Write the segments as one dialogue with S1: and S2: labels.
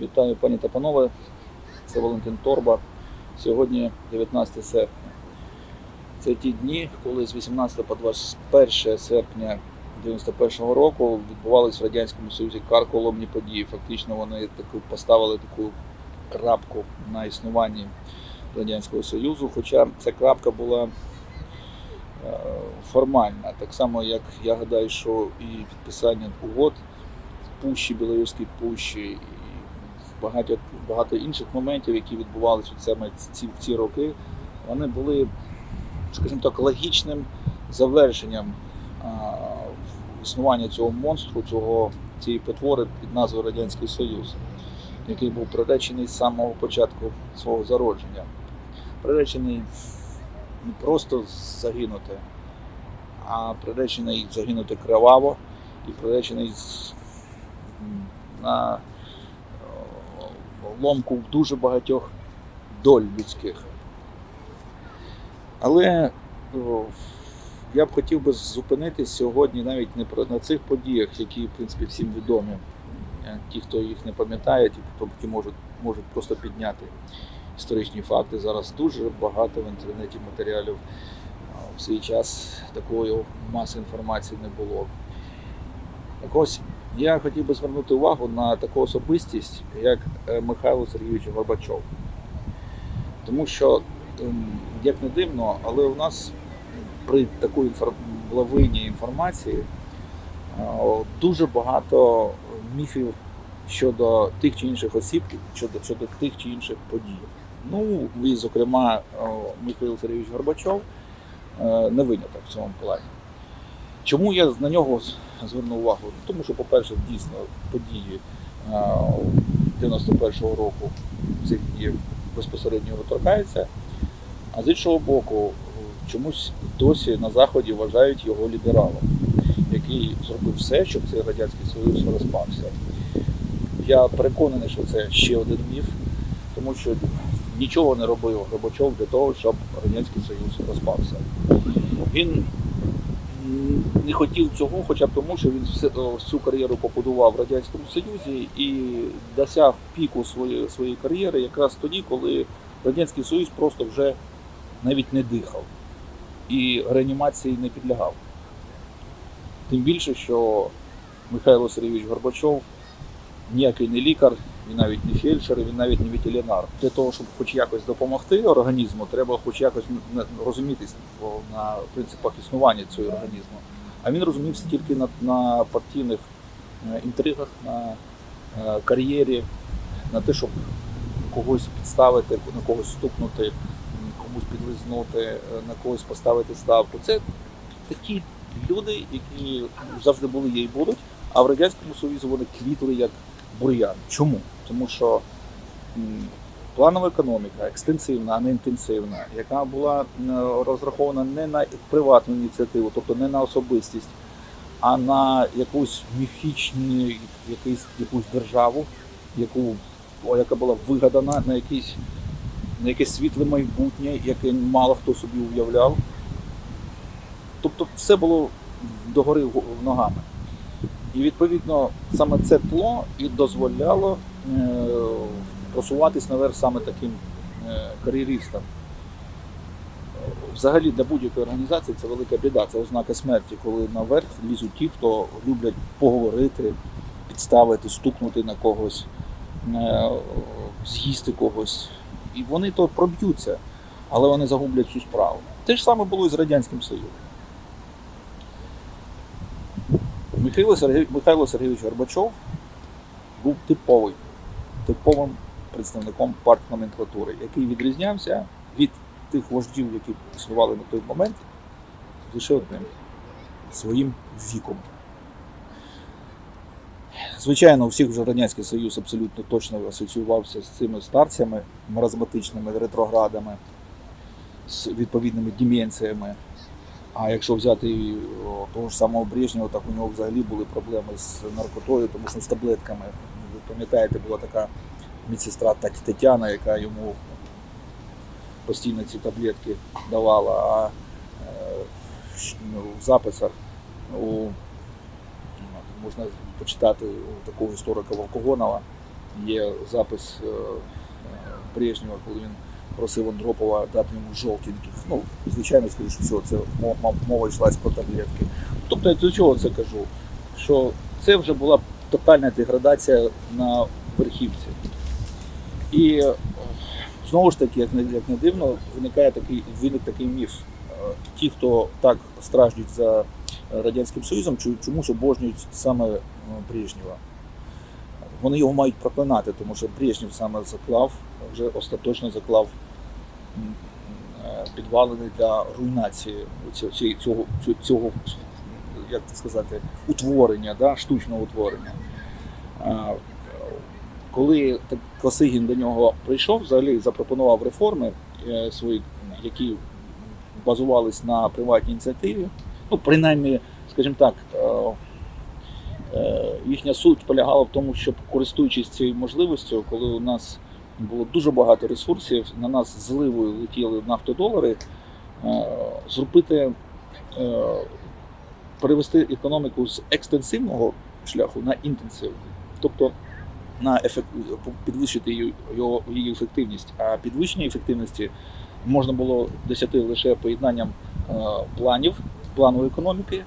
S1: Вітаю, пані та панове. Це Валентин Торба. Сьогодні 19 серпня. Це ті дні, коли з 18 по 21 серпня 91-го року відбувалися в Радянському Союзі карколомні події. Фактично вони таку поставили таку крапку на існуванні Радянського Союзу, хоча ця крапка була е, формальна. Так само, як я гадаю, що і підписання угод в Пущі, Білоруській Пущі, багато, багато інших моментів, які відбувалися саме ці, в ці роки, вони були, скажімо так, логічним завершенням а, існування цього монстру, цього, цієї потвори під назвою Радянський Союз, який був приречений з самого початку свого зародження. Приречений не просто загинути, а приречений загинути криваво і приречений на ломку дуже багатьох доль людських. Але я б хотів би зупинитись сьогодні навіть не про на цих подіях, які в принципі всім відомі. Е, Ті, хто їх не пам'ятає, ті, хто можуть, можуть просто підняти історичні факти. Зараз дуже багато в інтернеті матеріалів. В свій час такої маси інформації не було. Так ось я хотів би звернути увагу на таку особистість, як е, Михайло Сергійович Горбачов. Тому що, ем, як не дивно, але у нас при такій лавині інформації е, дуже багато міфів щодо тих чи інших осіб, щодо, щодо тих чи інших подій. Ну, і, зокрема, е, Михайло Сергійович Горбачов не виняток в цьому плані. Чому я на нього звернув увагу? Ну, Тому що, по-перше, дійсно події е, 91-го року цих днів безпосередньо його торкаються, а з іншого боку, чомусь досі на Заході вважають його лібералом, який зробив все, щоб цей Радянський Союз розпався. Я переконаний, що це ще один міф, тому що нічого не робив Горбачов для того, щоб Радянський Союз розпався. Він не хотів цього, хоча б тому, що він всю кар'єру побудував в Радянському Союзі і досяг піку своєї, своєї кар'єри якраз тоді, коли Радянський Союз просто вже навіть не дихав і реанімації не підлягав. Тим більше, що Михайло Сергійович Горбачов ніякий не лікар, він навіть не фельдшер, він навіть не ветеринар. Для того, щоб хоч якось допомогти організму, треба хоч якось розумітись на принципах існування цього організму. А він розумівся тільки на, на партійних е, інтригах, на е, кар'єрі, на те, щоб когось підставити, на когось стукнути, комусь підлизнути, е, на когось поставити ставку. Це такі люди, які завжди були є і будуть. А в Радянському Союзі вони квітли як бур'ян. Чому? Тому що планова економіка, екстенсивна, а не інтенсивна, яка була розрахована не на приватну ініціативу, тобто не на особистість, а на якусь міфічну, якусь, якусь державу, яку, яка була вигадана на якийсь на якесь світле майбутнє, яке мало хто собі уявляв. Тобто все було догори ногами. І відповідно саме це тло і дозволяло е, просуватись наверх саме таким е, кар'єристам. Взагалі для будь-якої організації це велика біда, це ознака смерті, коли наверх лізуть ті, хто люблять поговорити, підставити, стукнути на когось, е, з'їсти когось. І вони то проб'ються, але вони загублять цю справу. Те ж саме було і з Радянським Союзом. Михайло, Сергій, Михайло Сергійович Горбачов був типовий, типовим представником партноменклатури, який відрізнявся від тих вождів, які існували на той момент, лише одним своїм віком. Звичайно, у всіх вже Радянський Союз абсолютно точно асоціювався з цими старцями, маразматичними ретроградами, з відповідними деменціями. А якщо взяти того ж самого Брежнєва, так у нього взагалі були проблеми з наркотою, тому що з таблетками. Ви пам'ятаєте, була така медсестра Тетяна, яка йому постійно ці таблетки давала, а е, ну, в записах у, можна почитати у такого історика Волкогонова, є запис е, е, Брежнєва, коли він просив Андропова дати йому жовтіньких. Ну, звичайно, скоріше всього, це мо- мо- мова йшлась про таблетки. Тобто до чого це кажу? Що це вже була тотальна деградація на верхівці. І е, знову ж таки, як не, як не дивно, виникає такий, виник такий міф. Е, Ті, хто так страждуть за Радянським Союзом, чомусь обожнюють саме е, Брежнєва. Вони його мають проклинати, тому що Брежнєв саме заклав, вже остаточно заклав е, підвалини для руйнації цього, цього, як це сказати, утворення, да, штучного утворення. Коли так Косигін до нього прийшов, взагалі запропонував реформи е, свої, які базувались на приватній ініціативі. Ну, принаймні, скажімо так, е, е, їхня суть полягала в тому, щоб користуючись цією можливістю, коли у нас було дуже багато ресурсів, на нас зливою летіли нафтодолари, е, зробити, е, перевести економіку з екстенсивного шляху на інтенсивний. Тобто на ефект, підвищити її, його, її ефективність. А підвищення ефективності можна було досягти лише поєднанням е, планів, плану економіки.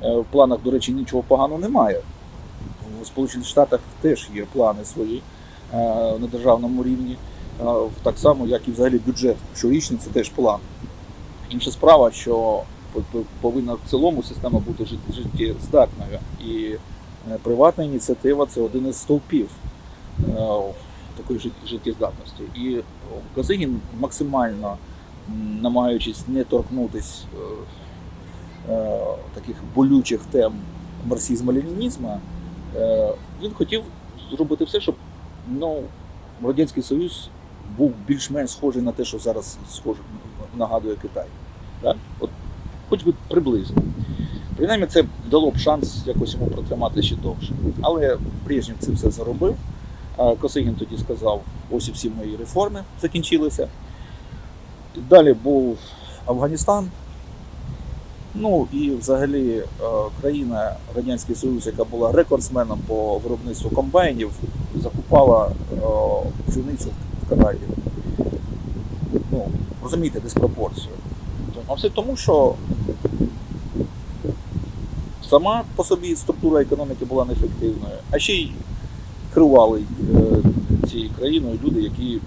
S1: В планах, до речі, нічого поганого немає. У Сполучених Штатах теж є плани свої на державному рівні, е, так само, як і взагалі бюджет щорічний, це теж план. Інша справа, що по- по- повинна в цілому система бути життєздатною. І е, приватна ініціатива це один із стовпів е, такої життєздатності. І о, максимально намагаючись не торкнутись е, е, таких болючих тем марксизму-ленінізму, е, він хотів зробити все, щоб ну, Радянський Союз був більш-менш схожий на те, що зараз схоже, нагадує Китай. Да? От, хоч би приблизно. Принаймні це дало б шанс якось йому протримати ще довше. Але Брежнєв це все заробив. Косигін тоді сказав: ось і всі мої реформи закінчилися. Далі був Афганістан. Ну і взагалі е, країна Радянський Союз, яка була рекордсменом по виробництву комбайнів, закупала е, пшеницю в Канаді. Ну, розумієте, диспропорцію. А все тому, що сама по собі структура економіки була неефективною, а ще й керували е, цією країною люди, які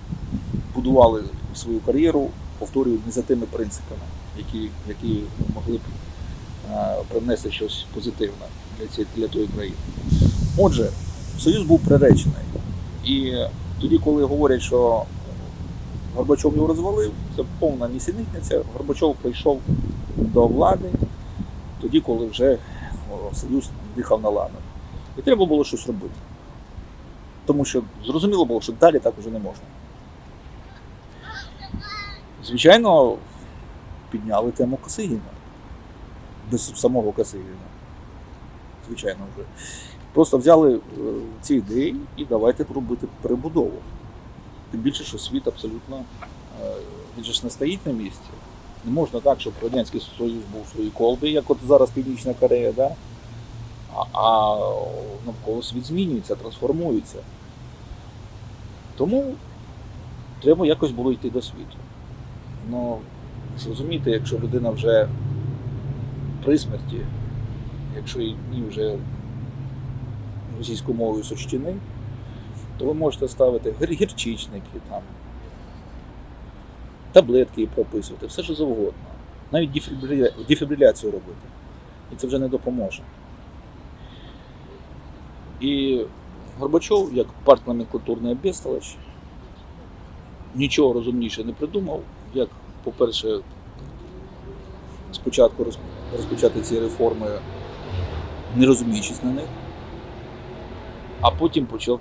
S1: будували свою кар'єру, повторюю, не за тими принципами, які, які могли б е, привнести щось позитивне для, цієї, для тої країни. Отже, Союз був приречений. І тоді, коли говорять, що Горбачов його розвалив, це повна нісенітниця. Горбачов прийшов до влади тоді, коли вже Союз дихав на лами. І треба було щось робити. Тому що зрозуміло було, що далі так уже не можна. Звичайно, підняли тему Косигіна. Без самого Косигіна. Звичайно вже. Просто взяли е, ці ідеї і давайте робити перебудову. Тим більше, що світ абсолютно е, він же ж не стоїть на місці. Не можна так, щоб Радянський Союз був у своїй колбі, як от зараз Північна Корея, да? а, а навколо світ змінюється, трансформується. Тому треба якось було йти до світу. Ну, ж розумієте, якщо людина вже при смерті, якщо її вже російською мовою сочтіни, то ви можете ставити гір- гірчичники, там, таблетки прописувати, все що завгодно. Навіть дефібриля... дефібриляцію робити. І це вже не допоможе. І Горбачов, як партноменклатурний безсталач, нічого розумніше не придумав, як, по-перше, спочатку розпочати ці реформи, не розуміючись на них, а потім почав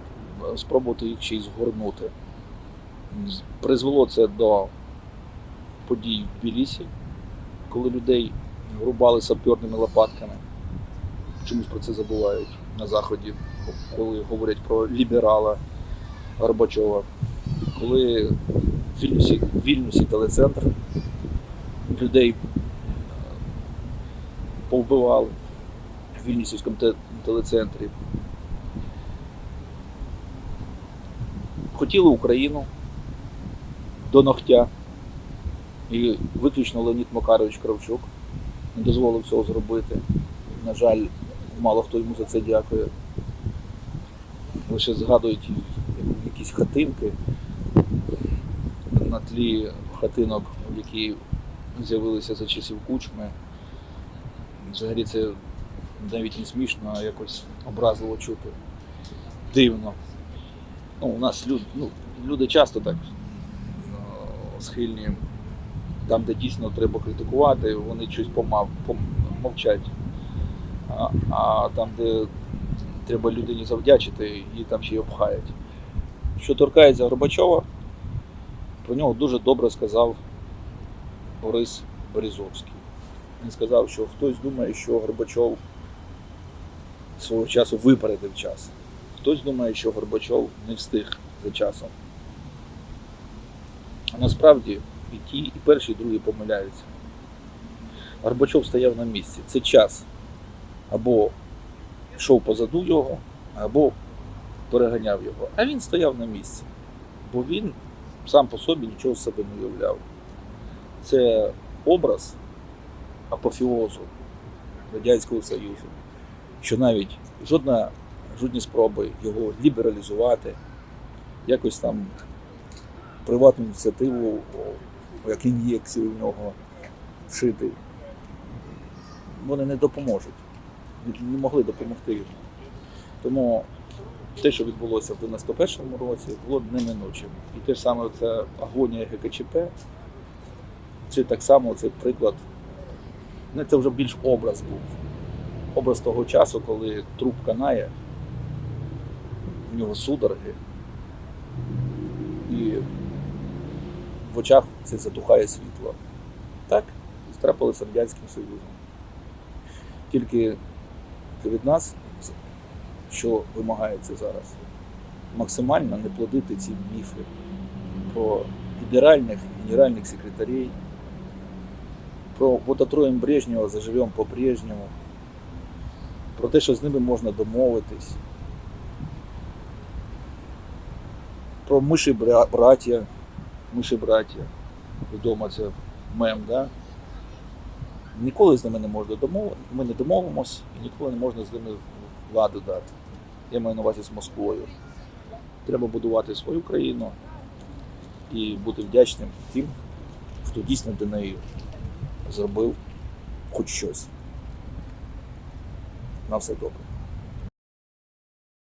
S1: е, спробувати їх ще й згорнути. Призвело це до подій в Тбілісі, коли людей рубали саперними лопатками. Чомусь про це забувають на Заході, коли говорять про ліберала Горбачова. Коли Вільнюсі, Вільнюсі телецентр людей е, повбивали в Вільнюсівському телецентрі. хотіли Україну до ногтя. І виключно Леонід Макарович Кравчук не дозволив цього зробити. На жаль, мало хто йому за це дякує. Лише згадують якісь хатинки на тлі хатинок, які з'явилися за часів кучми. Взагалі це навіть не смішно, а якось образливо чути. Дивно. Ну, у нас люд, ну, люди часто так е, схильні, там, де дійсно треба критикувати, вони щось помав, пом, мовчать. А, а там, де треба людині завдячити, її там ще й обхають. Що торкається Горбачова, про нього дуже добре сказав Борис Березовський. Він сказав, що хтось думає, що Горбачов свого часу випередив час. Хтось думає, що Горбачов не встиг за часом. А насправді і ті, і перші, і другі помиляються. Горбачов стояв на місці. Це час. Або йшов позаду його, або переганяв його. А він стояв на місці. Бо він сам по собі нічого з себе не уявляв. Це образ апофіозу Радянського Союзу, що навіть жодна, жодні спроби його лібералізувати, якось там приватну ініціативу, як ін'єкцію в нього вшити, вони не допоможуть, не могли допомогти йому. Тому те, що відбулося в 91-му році, було неминучим. І те ж саме це агонія ГКЧП, це так само це приклад. Ну, це вже більш образ був. Образ того часу, коли труп канає, в нього судороги, і в очах це затухає світло. Так, і трапилося Радянським Союзом. Тільки від нас, що вимагається зараз, максимально не плодити ці міфи про федеральних генеральних секретарей, про вот отроем Брежнева заживем по-прежнему, про те, що з ними можна домовитись, про миші бра- браття, миші браття, відомо це мем, да? Ніколи з ними не можна домовити, ми не домовимось і ніколи не можна з ними владу дати. Я маю на увазі з Москвою. Треба будувати свою країну і бути вдячним тим, хто дійсно для неї зробив хоч щось. На все добре.